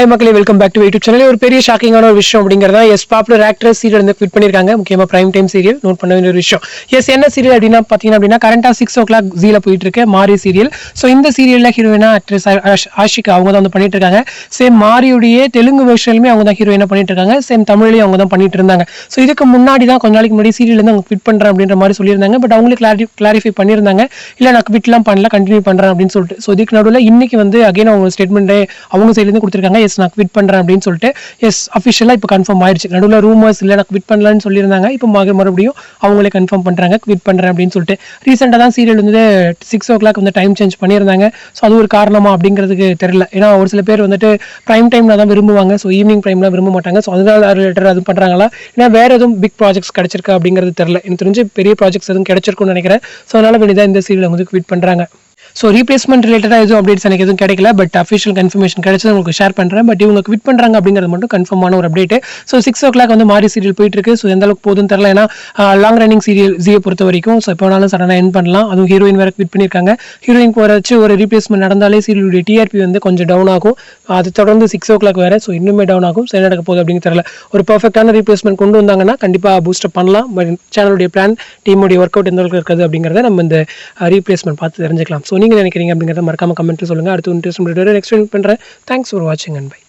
Hi மக்களே welcome back to YouTube channel ஒரு பெரிய ஷாக்கிங்கான ஒரு விஷயம் அப்படிங்கிறதா எஸ் பாப்புலர் ஆக்ட்ரஸ் சீரியல் வந்து ஃபிட் பண்ணியிருக்காங்க முக்கியமாக பிரைம் டைம் சீரியல் நோட் பண்ண வேண்டிய ஒரு விஷயம். எஸ் என்ன சீரியல் அப்படின்னா பார்த்தீங்கன்னா அப்படின்னா கரண்டாக சிக்ஸ் ஓ கிளாக் ஜீல போயிட்டு இருக்கு மாரி சீரியல் ஸோ இந்த சீரியலில் ஹீரோயினா ஆக்ட்ரஸ் ஆஷிகா அவங்க தான் வந்து பண்ணிட்டு இருக்காங்க சேம் மாரியுடைய தெலுங்கு வெர்ஷன்லுமே அவங்க தான் ஹீரோயினா பண்ணிட்டு இருக்காங்க சேம் தமிழ்லையும் அவங்க தான் பண்ணிட்டு இருந்தாங்க ஸோ இதுக்கு முன்னாடி தான் கொஞ்ச நாளைக்கு முன்னாடி சீரியல் வந்து அவங்க ஃபிட் பண்ணுறேன் அப்படின்ற மாதிரி சொல்லியிருந்தாங்க. பட் அவங்களே கிளாரி கிளாரிஃபை பண்ணியிருந்தாங்க. இல்லை நான் ஃபிட்லாம் பண்ணல கண்டினியூ பண்ணுறேன் அப்படின்னு சொல்லிட்டு. ஸோ இதுக்கு நடுவில் இன்னைக்கு வந்து அகைன் அவங்க ஸ்டேட்மெண்ட்டே அவங்க சைட்லேருந்து கொடுத்துருக்காங்க. எஸ் நான் குவிட் பண்ணுறேன் அப்படின்னு சொல்லிட்டு எஸ் அஃபிஷியலாக இப்போ கன்ஃபார்ம் ஆயிடுச்சு. நடுவில் ரூமர்ஸ் இல்லை நான் குவிட் பண்ணலான்னு சொல்லியிருந்தாங்க. இப்போ மறு- மறுபடியும் அவங்களே கன்ஃபார்ம் பண்ணுறாங்க குவிட் பண்ணுறேன் அப்படின்னு சொல்லிட்டு. ரீசெண்டாக தான் சீரியல் வந்து சிக்ஸ் ஓ கிளாக் வந்து டைம் சேஞ்ச் பண்ணியிருந்தாங்க. ஸோ அது ஒரு காரணமா அப்படிங்கிறதுக்கு தெரியல. ஏன்னா ஒரு சில பேர் வந்துட்டு ப்ரைம் டைமில் தான் விரும்புவாங்க. ஸோ ஈவினிங் ப்ரைம்லாம் விரும்ப மாட்டாங்க. ஸோ அதனால ரிலேட்டட் அது பண்ணுறாங்களா ஏன்னா வேறு எதுவும் பிக் ப்ராஜெக்ட்ஸ் கிடச்சிருக்கா அப்படிங்கிறது தெரியல. எனக்கு தெரிஞ்சு பெரிய ப்ராஜெக்ட்ஸ் எதுவும் கிடச்சிருக்கும்னு நினைக்கிறேன். ஸோ அதனால தான் இந்த சீரியல் வந்து குவிட் பண்ணுறாங்க ஸோ ரீப்ளேஸ்மெண்ட் ரிலேட்டடாக எதுவும் அப்டேட்ஸ் எனக்கு எதுவும் கிடைக்கல பட் அஃபிஷியல் கன்ஃபர்மேஷன் கிடைச்சது உங்களுக்கு ஷேர் பண்ணுறேன் பட் இவங்க குவிட் பண்ணுறாங்க அப்படிங்கிறது மட்டும் கன்ஃபார்மான ஒரு update so six o'clock வந்து மாறி சீரியல் போயிட்டு இருக்கு. ஸோ எந்த அளவுக்கு போதும் தெரியல. ஏன்னா லாங் ரன்னிங் சீரியல் ஜியை பொறுத்த வரைக்கும். ஸோ எப்போ வேணாலும் சடனாக என் பண்ணலாம். அதுவும் ஹீரோயின் வேறு குவிட் பண்ணியிருக்காங்க. ஹீரோயின் வச்சு ஒரு ரீப்ளேஸ்மெண்ட் நடந்தாலே சீரியலுடைய டிஆர்பி வந்து கொஞ்சம் டவுன் ஆகும். அது தொடர்ந்து சிக்ஸ் ஓ கிளாக் வேறு. ஸோ இன்னுமே டவுன் ஆகும். ஸோ என்ன நடக்க போகுது அப்படின்னு தெரியல. ஒரு பர்ஃபெக்டான ரீப்ளேஸ்மெண்ட் கொண்டு வந்தாங்கன்னா கண்டிப்பாக பூஸ்டப் பண்ணலாம். பட் சேனலுடைய பிளான் டீமுடைய ஒர்க் அவுட் எந்த அளவுக்கு இருக்குது அப்படிங்கிறத நம்ம இந்த ரீப்ளேஸ்மெண்ட் பார்த்து தெரிஞ்சுக்கலாம். ஸோ நீங்கள் நினைக்கிறீங்க அப்படிங்கிறத மறக்காம கமெண்ட்டில் சொல்லுங்கள் அடுத்து இன்ட்ரெஸ்ட் நெக்ஸ்ட் பண்ணுறேன் தேங்க்ஸ் ஃபார் வாட்சிங் அண்ட் பை